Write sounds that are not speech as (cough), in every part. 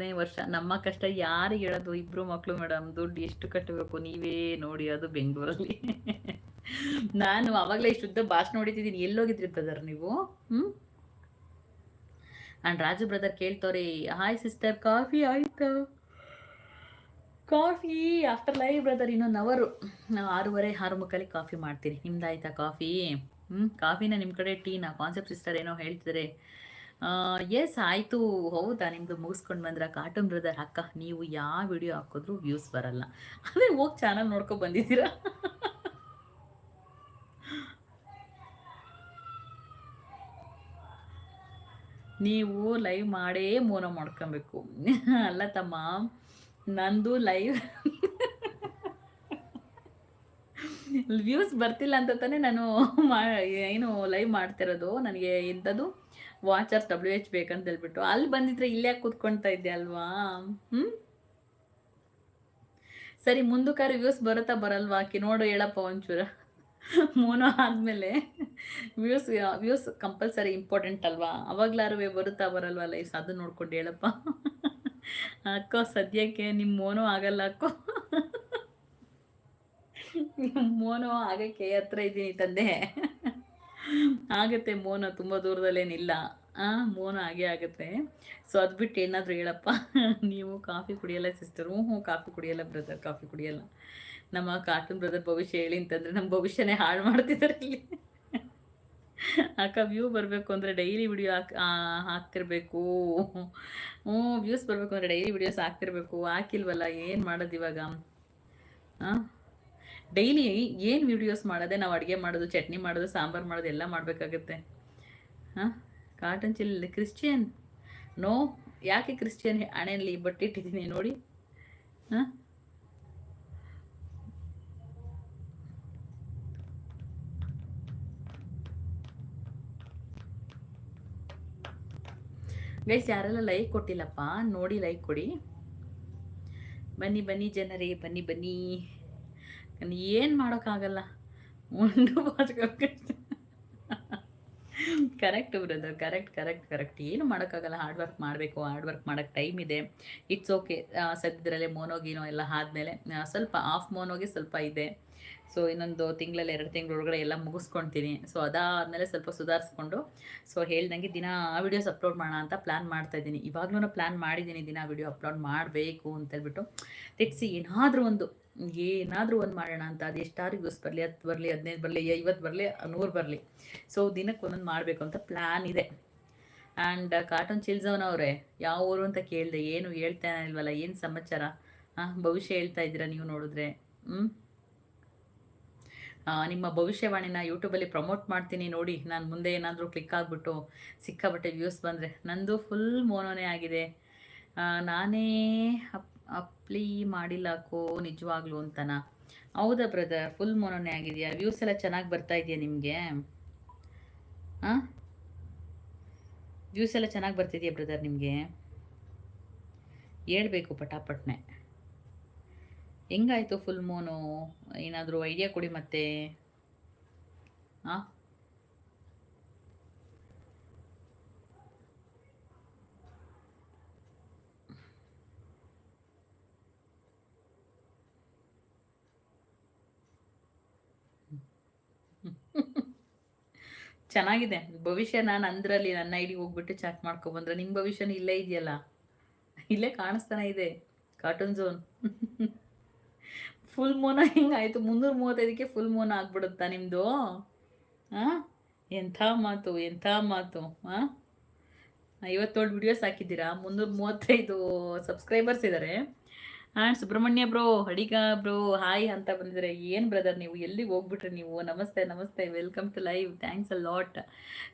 ಹದಿನೈದನೇ ವರ್ಷ. ನಮ್ಮ ಕಷ್ಟ ಯಾರು ಹೇಳೋದು? ಇಬ್ರು ಮಕ್ಕಳು ಮೇಡಮ್, ದುಡ್ಡು ಎಷ್ಟು ಕಟ್ಟಬೇಕು? ನೀವೇ ನೋಡಿ ಅದು ಬೆಂಗಳೂರಲ್ಲಿ. ನಾನು ಅವಾಗಲೇ ಶುದ್ಧ ಭಾಷಣ ಹೊಡಿತಿದ್ದೀನಿ. ಎಲ್ಲೋಗಿದ್ರಿ ಬ್ರದರ್ ನೀವು? ಹ್ಮ್? ರಾಜು ಬ್ರದರ್ ಕೇಳ್ತವ್ರೆ ಹಾಯ್ ಸಿಸ್ಟರ್ ಕಾಫಿ ಆಯ್ತು? ಕಾಫಿ ಆಫ್ಟರ್ ಲೈವ್ ಬ್ರದರ್ ಇನ್ನೊಂದು ಅವರು ನಾವು ಆರೂವರೆ, ಆರು ಮುಕ್ಕಲ್ಲಿ ಕಾಫಿ ಮಾಡ್ತೀನಿ ನಿಮ್ದು ಆಯ್ತಾ ಕಾಫಿ? ಹ್ಮ್? ಕಾಫಿನ ನಿಮ್ಮ ಕಡೆ ಟೀನಾ? ಕಾನ್ಸೆಪ್ಟ್ ಸಿಸ್ಟರ್ ಏನೋ ಹೇಳ್ತಿದ್ದಾರೆ ಎಸ್ ಆಯ್ತು. ಹೌದಾ? ನಿಮ್ದು ಮುಗಿಸ್ಕೊಂಡು ಬಂದ್ರ ಕಾರ್ಟೂನ್ ಬ್ರದರ್ ಅಕ್ಕ, ನೀವು ಯಾವ ವಿಡಿಯೋ ಹಾಕಿದ್ರು ವ್ಯೂಸ್ ಬರಲ್ಲ. ಅದೇ ಹೋಗಿ ಚಾನಲ್ ನೋಡ್ಕೊ ಬಂದಿದ್ದೀರಾ? ನೀವು ಲೈವ್ ಮಾಡೇ ಮೋನ ಮಾಡ್ಕೊಬೇಕು. ಅಲ್ಲ ತಮ್ಮ, ನಂದು ಲೈವ್ ವ್ಯೂಸ್ ಬರ್ತಿಲ್ಲ ಅಂತ ತಾನೇ ನಾನು ಏನು ಲೈವ್ ಮಾಡ್ತಿರೋದು. ನನಗೆ ಇಂಥದ್ದು ವಾಚರ್ಸ್ ಡಬ್ಲ್ಯೂ ಎಚ್ ಬೇಕಂತ ಹೇಳ್ಬಿಟ್ಟು. ಅಲ್ಲಿ ಬಂದಿದ್ರೆ ಇಲ್ಲೇ ಕೂತ್ಕೊಳ್ತಾ ಇದ್ದೆ ಅಲ್ವಾ? ಹ್ಞೂ ಸರಿ ಮುಂದಕ್ಕಾರು ವ್ಯೂಸ್ ಬರುತ್ತಾ ಬರಲ್ವಾ? ಆಕಿ ನೋಡು, ಹೇಳಪ್ಪ ಒಂಚೂರು. ಮೋನೋ ಆದಮೇಲೆ ವ್ಯೂಸ್ ವ್ಯೂಸ್ ಕಂಪಲ್ಸರಿ ಇಂಪಾರ್ಟೆಂಟ್ ಅಲ್ವಾ? ಅವಾಗ್ಲಾರು ಬರುತ್ತಾ ಬರಲ್ವಾ ಲೈಸ್ ಅದು ನೋಡ್ಕೊಂಡು ಹೇಳಪ್ಪ. ಅಕ್ಕೋ, ಸದ್ಯಕ್ಕೆ ನಿಮ್ಮ ಮೋನೋ ಆಗಲ್ಲ ಅಕ್ಕೋ. ಮೋನೋ ಆಗಕ್ಕೆ ಹತ್ರ ಇದ್ದೀನಿ ತಂದೆ. ಆಗುತ್ತೆ ಮೋನ, ತುಂಬ ದೂರದಲ್ಲೇನಿಲ್ಲ. ಆ, ಮೋನ ಹಾಗೆ ಆಗುತ್ತೆ. ಸೊ ಅದು ಬಿಟ್ಟು ಏನಾದರೂ ಹೇಳಪ್ಪ. ನೀವು ಕಾಫಿ ಕುಡಿಯಲ್ಲ ಸಿಸ್ಟರ್ ಹ್ಞೂ ಹ್ಞೂ ಕಾಫಿ ಕುಡಿಯಲ್ಲ ಬ್ರದರ್ ಕಾಫಿ ಕುಡಿಯಲ್ಲ. ನಮ್ಮ ಕಾರ್ಟೂನ್ ಬ್ರದರ್ ಭವಿಷ್ಯ ಹೇಳಿ ಅಂತಂದರೆ ನಮ್ಮ ಭವಿಷ್ಯನೇ ಹಾಳು ಮಾಡ್ತಿದ್ದಾರೆ ಇಲ್ಲಿ. ಅಕ್ಕ ವ್ಯೂ ಬರಬೇಕು ಅಂದರೆ ಡೈಲಿ ವಿಡಿಯೋ ಹಾಕ್ ಹಾಕ್ತಿರ್ಬೇಕು. ಹ್ಞೂ ವ್ಯೂಸ್ ಬರಬೇಕು ಅಂದರೆ ಡೈಲಿ ವಿಡಿಯೋಸ್ ಹಾಕ್ತಿರ್ಬೇಕು. ಹಾಕಿಲ್ವಲ್ಲ, ಏನು ಮಾಡೋದು ಇವಾಗ? ಹಾಂ ಡೈಲಿ ಏನು ವಿಡಿಯೋಸ್ ಮಾಡೋದೆ? ನಾವು ಅಡುಗೆ ಮಾಡೋದು, ಚಟ್ನಿ ಮಾಡೋದು, ಸಾಂಬಾರು ಮಾಡೋದು, ಎಲ್ಲ ಮಾಡಬೇಕಾಗುತ್ತೆ. ಹಾಂ? ಕಾಟನ್ ಚಿಲ್ ಕ್ರಿಶ್ಚಿಯನ್ ನೋ ಯಾಕೆ ಕ್ರಿಶ್ಚಿಯನ್ ಹಣೆಯಲ್ಲಿ ಬಟ್ಟೆ ಇಟ್ಟಿದ್ದೀನಿ ನೋಡಿ. ಹಾಂ? ಗೈಸ್ ಯಾರೆಲ್ಲ ಲೈಕ್ ಕೊಟ್ಟಿಲ್ಲಪ್ಪ, ನೋಡಿ ಲೈಕ್ ಕೊಡಿ. ಬನ್ನಿ ಬನ್ನಿ ಜನರೇ, ಬನ್ನಿ ಬನ್ನಿ. ಏನು ಮಾಡೋಕ್ಕಾಗಲ್ಲ ಮುಂಡು ಬಾಚ್ಕೋಬೇಕು correct brother correct correct correct ಏನು ಮಾಡೋಕ್ಕಾಗಲ್ಲ ಹಾರ್ಡ್ ವರ್ಕ್ ಮಾಡಬೇಕು. ಹಾರ್ಡ್ ವರ್ಕ್ ಮಾಡೋಕ್ಕೆ ಟೈಮ್ ಇದೆ. ಇಟ್ಸ್ ಓಕೆ ಸದ್ಯದಲ್ಲೇ ಮೋನೋಗಿನೋ ಎಲ್ಲ ಆದಮೇಲೆ ಸ್ವಲ್ಪ ಆಫ್ ಮೋನೋಗೆ ಸ್ವಲ್ಪ ಇದೆ. ಸೊ ಇನ್ನೊಂದು ತಿಂಗಳಲ್ಲಿ, ಎರಡು ತಿಂಗಳೊಳಗಡೆ ಎಲ್ಲ ಮುಗಿಸ್ಕೊಳ್ತೀನಿ ಸೊ ಅದಾದಮೇಲೆ ಸ್ವಲ್ಪ ಸುಧಾರಿಸ್ಕೊಂಡು. ಸೊ ಹೇಳ್ದಂಗೆ ದಿನ ವೀಡಿಯೋಸ್ ಅಪ್ಲೋಡ್ ಮಾಡೋಣ ಅಂತ ಪ್ಲ್ಯಾನ್ ಮಾಡ್ತಾ ಇದ್ದೀನಿ. ಇವಾಗಲೂ ಪ್ಲ್ಯಾನ್ ಮಾಡಿದ್ದೀನಿ ದಿನ ವೀಡಿಯೋ ಅಪ್ಲೋಡ್ ಮಾಡಬೇಕು ಅಂತೇಳ್ಬಿಟ್ಟು ತೆಗ್ಸಿ ಏನಾದರೂ ಒಂದು ಏನಾದರೂ ಒಂದು ಮಾಡೋಣ ಅಂತ. ಅದು ಎಷ್ಟಾರು ವ್ಯೂಸ್ ಬರಲಿ, ಹತ್ತು ಬರಲಿ, ಹದಿನೈದು ಬರಲಿ, ಐವತ್ತು ಬರಲಿ, ನೂರು ಬರಲಿ. ಸೊ ದಿನಕ್ಕೆ ಒಂದೊಂದು ಮಾಡಬೇಕು ಅಂತ ಪ್ಲ್ಯಾನ್ ಇದೆ. ಆ್ಯಂಡ್ ಕಾರ್ಟೂನ್ ಅವರೇ, ಯಾವ ಊರು ಅಂತ ಕೇಳಿದೆ, ಏನು ಹೇಳ್ತಾ ಇಲ್ವಲ್ಲ, ಏನು ಸಮಾಚಾರ? ಹಾಂ ಭವಿಷ್ಯ ಹೇಳ್ತಾ ಇದ್ದೀರಾ ನೀವು ನೋಡಿದ್ರೆ. ಹ್ಞೂ ನಿಮ್ಮ ಭವಿಷ್ಯವಾಣಿನ ಯೂಟ್ಯೂಬಲ್ಲಿ ಪ್ರಮೋಟ್ ಮಾಡ್ತೀನಿ ನೋಡಿ. ನಾನು ಮುಂದೆ ಏನಾದರೂ ಕ್ಲಿಕ್ ಆಗಿಬಿಟ್ಟು ಸಿಕ್ಕಾಬಟ್ಟೆ ವ್ಯೂಸ್ ಬಂದರೆ. ನಂದು ಫುಲ್ ಮೋನೋನೇ ಆಗಿದೆ. ನಾನೇ ಅಪ್ ಅಪ್ಲೈ ಮಾಡಿಲ್ಲಕೋ ನಿಜವಾಗ್ಲೂ ಅಂತನಾ? ಹೌದಾ ಬ್ರದರ್ ಫುಲ್ ಮೋನೋನೇ ಆಗಿದೆಯಾ? ವ್ಯೂಸ್ ಎಲ್ಲ ಚೆನ್ನಾಗಿ ಬರ್ತಾ ಇದೆಯಾ ನಿಮಗೆ? ಹಾಂ ವ್ಯೂಸ್ ಎಲ್ಲ ಚೆನ್ನಾಗಿ ಬರ್ತಿದೆಯಾ ಬ್ರದರ್ ನಿಮಗೆ? ಹೇಳ್ಬೇಕು ಪಟಾಪಟ್ನೆ. ಹೆಂಗಾಯ್ತು ಫುಲ್ ಮೂನು ಏನಾದರೂ ಐಡಿಯಾ ಕೊಡಿ ಮತ್ತೆ. ಹಾಂ (laughs) ಚೆನ್ನಾಗಿದೆ. ಭವಿಷ್ಯ ನಾನು ಅಂದ್ರಲ್ಲಿ ನನ್ನ ಐಡಿ ಹೋಗ್ಬಿಟ್ಟು ಚಾಟ್ ಮಾಡ್ಕೊಬಂದ್ರೆ ನಿಮ್ಮ ಭವಿಷ್ಯನ ಇಲ್ಲೇ ಇದೆಯಲ್ಲ? ಇಲ್ಲೇ ಕಾಣಿಸ್ತಾನೆ ಇದೆ. ಕಾರ್ಟೂನ್ ಝೋನ್ (laughs) ಫುಲ್ ಮೋನ ಹಿಂಗಾಯ್ತು ಮುನ್ನೂರ ಮೂವತ್ತೈದಕ್ಕೆ ಫುಲ್ ಮೋನ ಆಗ್ಬಿಡುತ್ತಾ ನಿಮ್ಮದು ಹಾಂ ಎಂಥ ಮಾತು ಎಂಥ ಮಾತು ಹಾಂ ಐವತ್ತೇಳು ವಿಡಿಯೋಸ್ ಹಾಕಿದ್ದೀರಾ? ಮುನ್ನೂರ ಮೂವತ್ತೈದು ಸಬ್ಸ್ಕ್ರೈಬರ್ಸ್ ಇದ್ದಾರೆ and Subrahmanya bro Adiga bro hi ಅಂತ ಬಂದಿದ್ದಾರೆ ಏನು ಬ್ರದರ್ ನೀವು? ಎಲ್ಲಿಗೆ ಹೋಗ್ಬಿಟ್ರಿ ನೀವು? ನಮಸ್ತೆ ನಮಸ್ತೆ. Welcome to live thanks a lot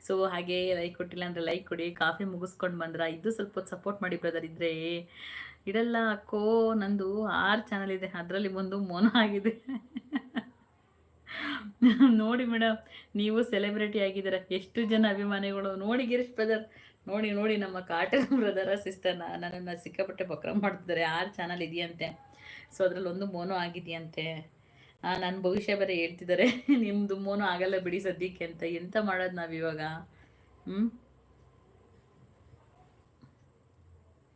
so ಹಾಗೆ ಲೈಕ್ ಕೊಟ್ಟಿಲ್ಲ ಅಂದರೆ ಲೈಕ್ ಕೊಡಿ. ಕಾಫಿ ಮುಗಿಸ್ಕೊಂಡು ಬಂದ್ರ. ಇದು ಸ್ವಲ್ಪ ಸಪೋರ್ಟ್ ಮಾಡಿ ಬ್ರದರ್ ಇದ್ದರೆ ಇಡಲ್ಲ ಅಕ್ಕೋ, ನಂದು ಆರು ಚಾನಲ್ ಇದೆ, ಅದರಲ್ಲಿ ಒಂದು ಮೊನ ಆಗಿದೆ. ನೋಡಿ ಮೇಡಮ್ ನೀವು ಸೆಲೆಬ್ರಿಟಿ ಆಗಿದ್ದೀರ, ಎಷ್ಟು ಜನ ಅಭಿಮಾನಿಗಳು. ನೋಡಿ ಗಿರೀಶ್ ಬ್ರದರ್ ನೋಡಿ ನೋಡಿ ನಮ್ಮ ಕಾಟನ್ ಬ್ರದರ ಸಿಸ್ಟರ್ನ ನನ್ನನ್ನು ಸಿಕ್ಕಾಪಟ್ಟೆ ಬಕ್ರ ಮಾಡ್ತಿದ್ದಾರೆ. ಆರು ಚಾನಲ್ ಇದೆಯಂತೆ. ಸೊ ಅದರಲ್ಲಿ ಒಂದು ಮೋನೋ ಆಗಿದೆಯಂತೆ. ನನ್ನ ಭವಿಷ್ಯ ಬೇರೆ ಹೇಳ್ತಿದ್ದಾರೆ. ನಿಮ್ಮದು ಮೋನು ಆಗಲ್ಲ ಬಿಡಿ ಸದ್ಯಕ್ಕೆ ಅಂತ. ಎಂತ ಮಾಡೋದು ನಾವು ಇವಾಗ ಹ್ಞೂ